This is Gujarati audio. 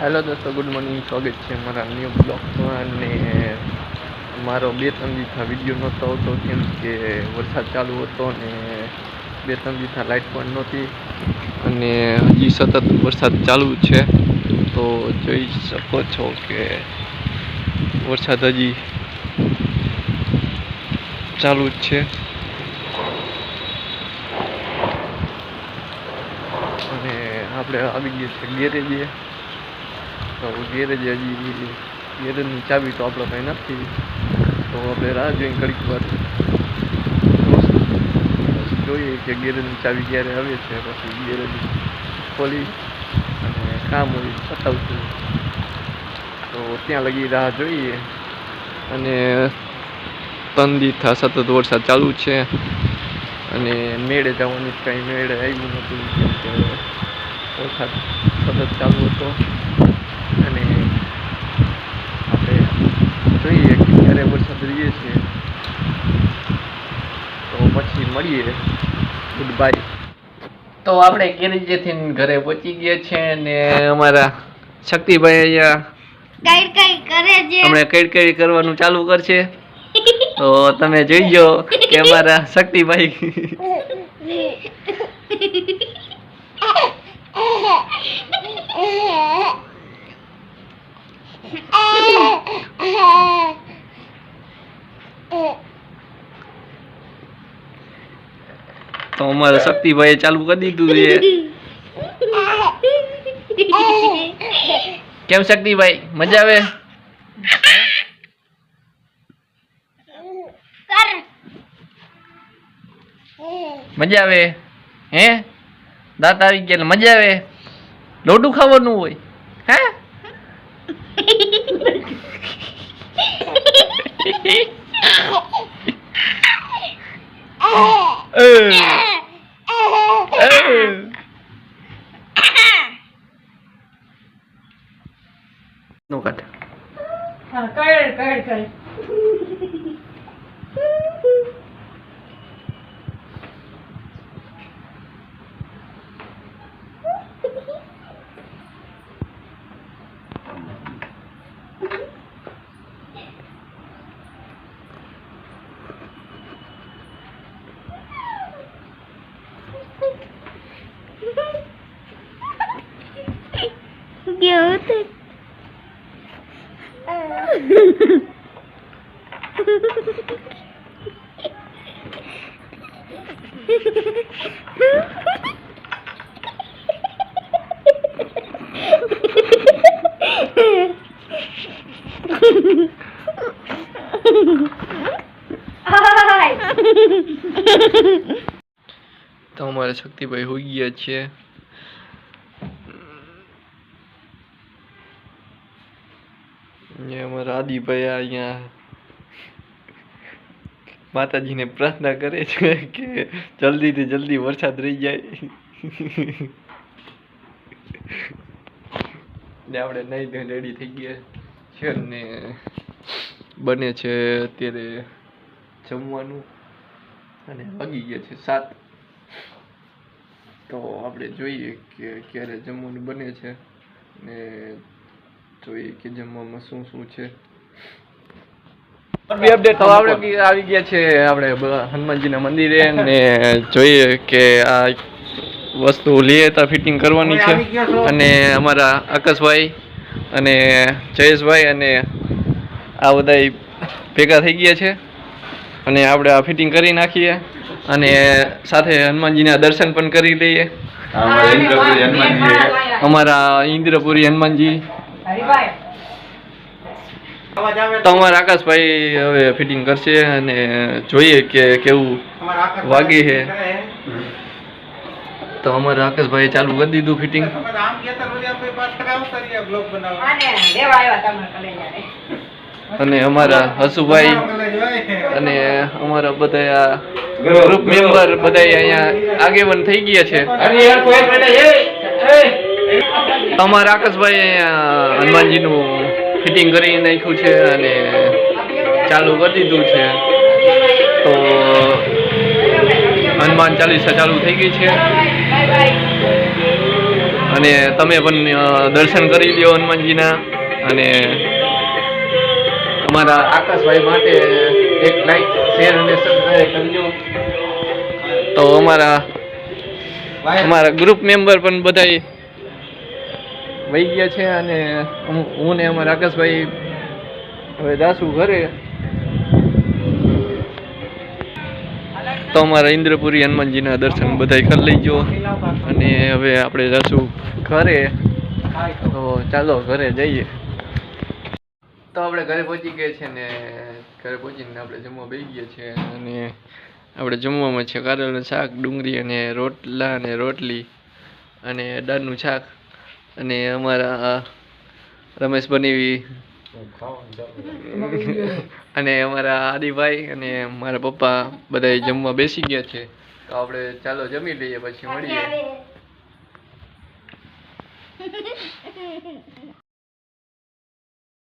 હેલો દોસ્તો, ગુડ મોર્નિંગ. સ્વાગત છે મારા ન્યૂ બ્લોગમાં અને મારો બે ત્રણ દિવસના વીડિયો નહોતો આવતો, કેમ કે વરસાદ ચાલુ હતો અને બે ત્રણ દિવસના લાઇટ પણ નહોતી. અને હજી સતત વરસાદ ચાલુ છે. તો જોઈ શકો છો કે વરસાદ હજી ચાલુ જ છે. અને આપણે આવી ગયા છીએ ગેરેજે. તો ગેરેજ હજી ગેરેજની ચાવી તો આપણે કંઈ નથી તો આપણે રાહ જોઈએ ઘડીક વાર જોઈએ કે ગેરેજની ચાવી ક્યારે આવે છે. પછી ગેરેજ ખોલી અને કામ હોય પતાવશું. તો ત્યાં લગી રાહ જોઈએ. અને ત્રણ દિવસથી સતત વરસાદ ચાલુ છે. અને મેળે જવાની કાંઈ મેળે આવ્યું નહોતું. કેમ કે વરસાદ સતત ચાલુ હતો. અને આપણે જોઈએ કે ક્યારે વરસાદ રહીએ છીએ. તો પછી મળીએ. ગુડ બાય તો આપણે કેરેજેથી ઘરે પહોંચી ગયા છે અને અમારા શક્તિભાઈ અહીંયા કઈ કઈ કરે છે? હમણાં કઈ કઈ કરવાનું ચાલુ કરશે. તો તમે જોઈજો કે અમારા શક્તિભાઈ તો અમારા શક્તિભાઈએ ચાલુ કરી દીધું છે કેમ શક્તિભાઈ મજા આવે કર મજા આવે હે દાંત આવી ગયા એટલે મજા આવે લોટું ખાવાનું હોય હે નો કાઢ કર કર કર કેવું તે તો અમારે શક્તિભાઈ હોઈ ગયા છે ને અમારા આદિભાઈ અહીંયા માતાજીને પ્રાર્થના કરે છે કે જલ્દીથી જલ્દી વરસાદ રહી જાય. ને આપણે નહીં ધોઈને રેડી થઈ ગયા છે ને બને છે અત્યારે જમવાનું. અને વાગી ગયા છે સાત. તો આપણે જોઈએ કે ક્યારે જમવાનું બને છે ને જોઈએ કે જમવામાં શું શું છે. અપડેટ તો આપણે આવી ગયા છે આપણે હનુમાનજીના મંદિરે ને જોઈએ કે આ વસ્તુ લઈએ તો ફિટિંગ કરવાની છે. અને અમારા આકાશભાઈ અને જયેશભાઈ અને આ બધા ભેગા થઈ ગયા છે. અને આપણે આ ફિટિંગ કરી નાખીએ અને સાથે હનુમાનજીના દર્શન પણ કરી લઈએ. અમારા ઇન્દ્રપુરી હનુમાનજી. તો અમારા આકાશભાઈ હવે ફિટિંગ કરશે અને જોઈએ કે કેવું વાગે છે. તો અમારા આકાશભાઈ ચાલુ કરી દીધું ફિટિંગ આને લેવા આવ્યા તમારા કલેજાને અને અમારા હસુભાઈ અને અમારા બધા ગ્રુપ મેમ્બર બધા અહીંયા આગેવાન થઈ ગયા છે. તમારા આકાશભાઈ અહીંયા હનુમાનજીનું ફિટિંગ કરી નાખ્યું છે અને ચાલુ કરી દીધું છે. તો હનુમાન ચાલીસા ચાલુ થઈ ગઈ છે. અને તમે પણ દર્શન કરી લ્યો હનુમાનજીના. અને અમારા આકાશભાઈ માટે એક લાઈક, શેર અને સબસ્ક્રાઈબ કરજો તો અમારા અમારા ગ્રુપ મેમ્બર પણ બધાય વહી ગયા છે અને હું- ને અમારા આકાશભાઈ હવે દાસુ ઘરે. તો અમારા ઇન્દ્રપુરી હનુમાનજીના દર્શન બધાય કરી લઈજો અને હવે આપણે જાશું ઘરે. તો ચાલો ઘરે જઈએ. તો આપણે ઘરે પહોંચી ગયા છે ને ઘરે પહોંચીને આપણે જમવા બેસી ગયા છે અને આપણે જમવામાં છે કારેલાનું શાક, ડુંગળી અને રોટલા અને રોટલી અને દાળનું શાક. અને અમારા રમેશ બનેવી. અને અમારા આદિભાઈ અને મારા પપ્પા બધા જમવા બેસી ગયા છે. તો આપણે ચાલો જમી લઈએ, પછી મળીએ.